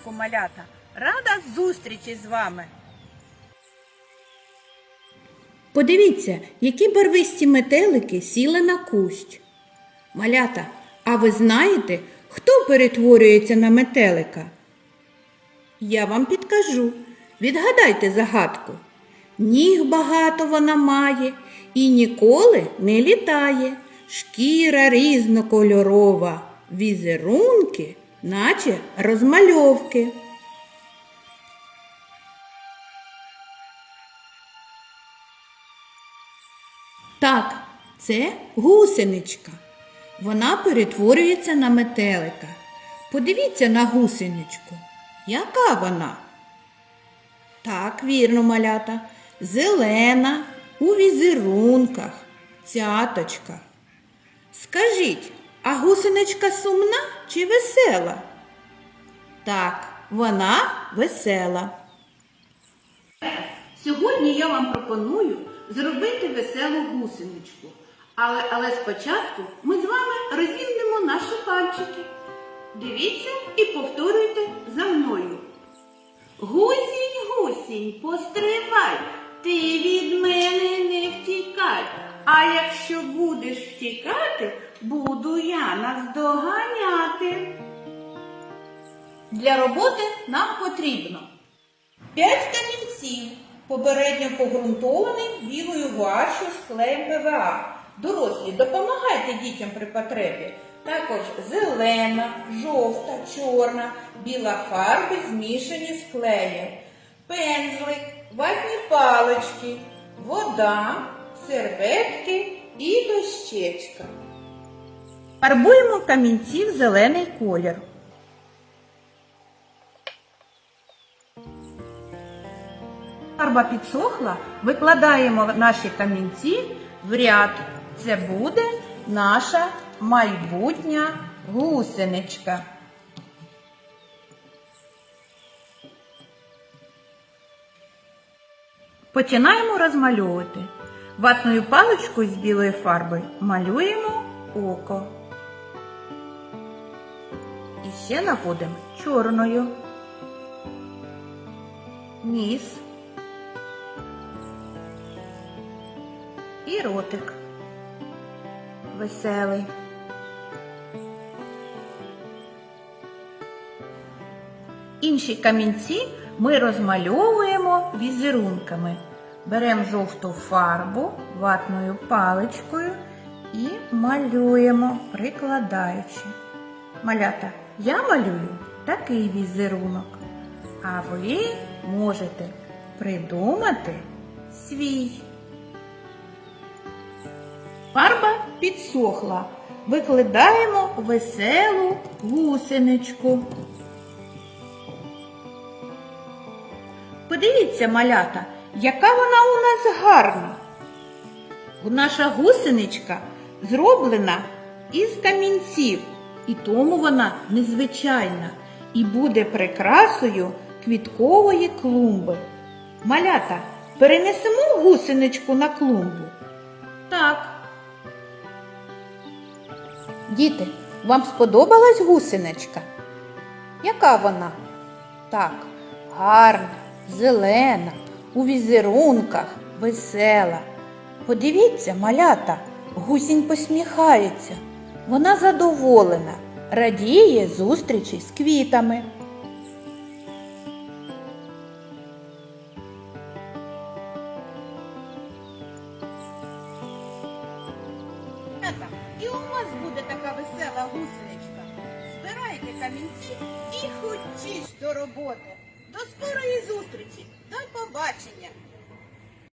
ранку, малята! Рада зустрічі з вами! Подивіться, які барвисті метелики сіли на кущ. Малята, а ви знаєте, хто перетворюється на метелика? Я вам підкажу. Відгадайте загадку. Ніг багато вона має і ніколи не літає. Шкіра різнокольорова, візерунки, наче розмальовки. Так, це гусеничка. Вона перетворюється на метелика. Подивіться на гусеничку. Яка вона? Так, вірно, малята. Зелена, у візерунках, цяточках. Скажіть, а гусеничка сумна чи весела? Так, вона весела. Сьогодні я вам пропоную зробити веселу гусеничку. Але, але спочатку ми з вами розімнемо наші пальчики. Дивіться і повторюйте за мною. Гусінь, гусінь, постривай, ти від мене не. А якщо будеш втікати, буду я наздоганяти. Для роботи нам потрібно 5 камінців, попередньо погрунтований білою гуашю з клеєм ПВА. Дорослі, допомагайте дітям при потребі. Також зелена, жовта, чорна, біла фарби змішані з клеєм, пензлик, ватні палички, вода, серветки і дощечка. Фарбуємо камінці в зелений колір. Фарба підсохла, викладаємо наші камінці в ряд. Це буде наша майбутня гусеничка. Починаємо розмальовувати. Ватною паличкою з білої фарби малюємо око. І ще наводимо чорною. Ніс. і ротик веселий. Інші камінці ми розмальовуємо візерунками. Беремо жовту фарбу ватною паличкою і малюємо, прикладаючи. Малята, я малюю такий візерунок, а ви можете придумати свій. Фарба підсохла. Викладаємо веселу гусеничку. Подивіться, малята, яка вона у нас гарна. Наша гусеничка зроблена із камінців, і тому вона незвичайна і буде прикрасою квіткової клумби. Малята, перенесемо гусеничку на клумбу. Так. Діти, вам сподобалась гусеничка? Яка вона? Так, гарна, зелена, у візерунках, весела. Подивіться, малята, гусінь посміхається. Вона задоволена, радіє зустрічі з квітами. І у вас буде така весела гусеничка. Збирайте камінці і хочіть до роботи. До скорої зустрічі. До побачення.